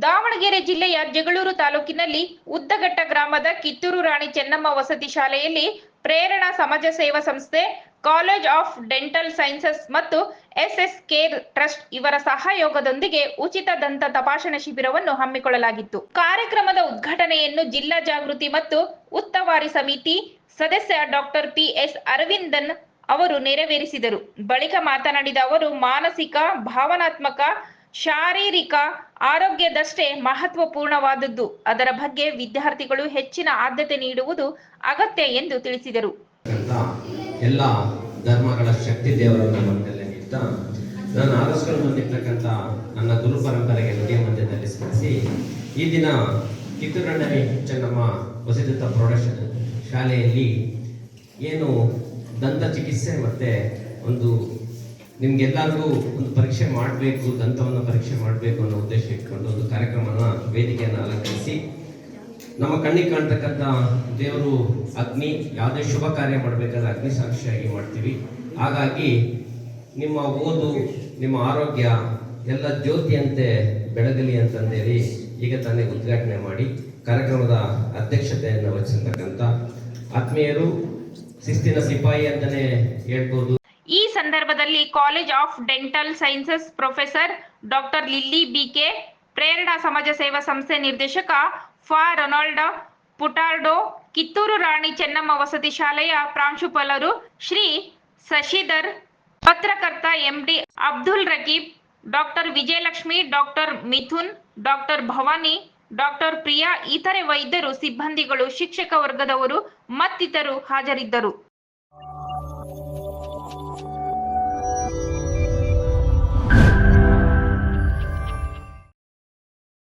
ದಾವಣಗೆರೆ ಜಿಲ್ಲೆಯ ಜಗಳೂರು ತಾಲೂಕಿನಲ್ಲಿ ಉದ್ದಘಟ್ಟ ಗ್ರಾಮದ ಕಿತ್ತೂರು ರಾಣಿ ಚೆನ್ನಮ್ಮ ವಸತಿ ಶಾಲೆಯಲ್ಲಿ Prerana Samaja Seva Samsthe, college of dental sciences ಮತ್ತು ಎಸ್ಎಸ್ ಕೇರ್ ಟ್ರಸ್ಟ್ ಇವರ ಸಹಯೋಗದೊಂದಿಗೆ ಉಚಿತ ದಂತ ತಪಾಸಣಾ ಶಿಬಿರವನ್ನು ಹಮ್ಮಿಕೊಳ್ಳಲಾಗಿತ್ತು. ಕಾರ್ಯಕ್ರಮದ ಉದ್ಘಾಟನೆಯನ್ನು ಜಿಲ್ಲಾ ಜಾಗೃತಿ ಮತ್ತು ಉತ್ತವಾರಿ ಸಮಿತಿ ಸದಸ್ಯ ಡಾಕ್ಟರ್ ಪಿಎಸ್ ಅರವಿಂದನ್ ಅವರು ನೆರವೇರಿಸಿದರು. ಬಳಿಕ ಮಾತನಾಡಿದ ಅವರು, ಮಾನಸಿಕ, ಭಾವನಾತ್ಮಕ ಶಾರೀರಿಕ ಆರೋಗ್ಯದಷ್ಟೇ ಮಹತ್ವಪೂರ್ಣವಾದದ್ದು. ಅದರ ಬಗ್ಗೆ ವಿದ್ಯಾರ್ಥಿಗಳು ಹೆಚ್ಚಿನ ಆದ್ಯತೆ ನೀಡುವುದು ಅಗತ್ಯ ಎಂದು ತಿಳಿಸಿದರು. ಎಲ್ಲ ಧರ್ಮಗಳ ಶಕ್ತಿ ದೇವರನ್ನು ನಾನು ಆರಿಸ್ಕೊಂಡು ಬಂದಿರ್ತಕ್ಕಂಥ ನನ್ನ ಗುರು ಪರಂಪರೆಗೆ ನುಡಿಯ ಮಧ್ಯದಲ್ಲಿ ಸ್ಮರಿಸಿ, ಈ ದಿನ ಕಿತ್ತೂರಣ್ಣನಿ ಚೆನ್ನಮ್ಮ ವಸಿದತ್ತ ಪ್ರೌಢ ಶಾ- ಶಾಲೆಯಲ್ಲಿ ಏನು ದಂತ ಚಿಕಿತ್ಸೆ ಮತ್ತು ಒಂದು ನಿಮ್ಗೆಲ್ಲರಿಗೂ ಒಂದು ಪರೀಕ್ಷೆ ಮಾಡಬೇಕು, ದಂತವನ್ನು ಪರೀಕ್ಷೆ ಮಾಡಬೇಕು ಅನ್ನೋ ಉದ್ದೇಶ ಇಟ್ಕೊಂಡು ಒಂದು ಕಾರ್ಯಕ್ರಮನ ವೇದಿಕೆಯನ್ನು ಅಲಂಕರಿಸಿ, ನಮ್ಮ ಕಣ್ಣಿಗೆ ಕಾಣ್ತಕ್ಕಂಥ ದೇವರು ಅಗ್ನಿ, ಯಾವುದೇ ಶುಭ ಕಾರ್ಯ ಮಾಡಬೇಕಾದ್ರೆ ಅಗ್ನಿ ಸಾಕ್ಷಿಯಾಗಿ ಮಾಡ್ತೀವಿ. ಹಾಗಾಗಿ ನಿಮ್ಮ ಓದು, ನಿಮ್ಮ ಆರೋಗ್ಯ ಎಲ್ಲ ಜ್ಯೋತಿಯಂತೆ ಬೆಳಗಲಿ ಅಂತಂದೇಳಿ ಈಗ ತಾನೇ ಉದ್ಘಾಟನೆ ಮಾಡಿ ಕಾರ್ಯಕ್ರಮದ ಅಧ್ಯಕ್ಷತೆಯನ್ನು ವಹಿಸಿರ್ತಕ್ಕಂಥ ಆತ್ಮೀಯರು, ಶಿಸ್ತಿನ ಸಿಪಾಯಿ ಅಂತಲೇ ಹೇಳ್ಬೋದು. ಈ ಸಂದರ್ಭದಲ್ಲಿ college of dental sciences professor doctor Lilly BK Prerana Samaja Seva Samsthe ನಿರ್ದೇಶಕ ಫಾ. ರೊನಾಲ್ಡೋ ಪುಟಾರ್ಡೋ, ಕಿತ್ತೂರು ರಾಣಿ ಚೆನ್ನಮ್ಮ ವಸತಿ ಶಾಲೆಯ ಪ್ರಾಂಶುಪಾಲರು ಶ್ರೀ ಶಶಿಧರ್ ಪತ್ರಕರ್ತ MD Abdul Raqeeb, doctor Vijayalakshmi, doctor Mithun, doctor Bhavani, doctor Priya, ಇತರೆ ವೈದ್ಯರು, ಸಿಬ್ಬಂದಿಗಳು, ಶಿಕ್ಷಕ ವರ್ಗದವರು ಮತ್ತಿತರರು ಹಾಜರಿದ್ದರು.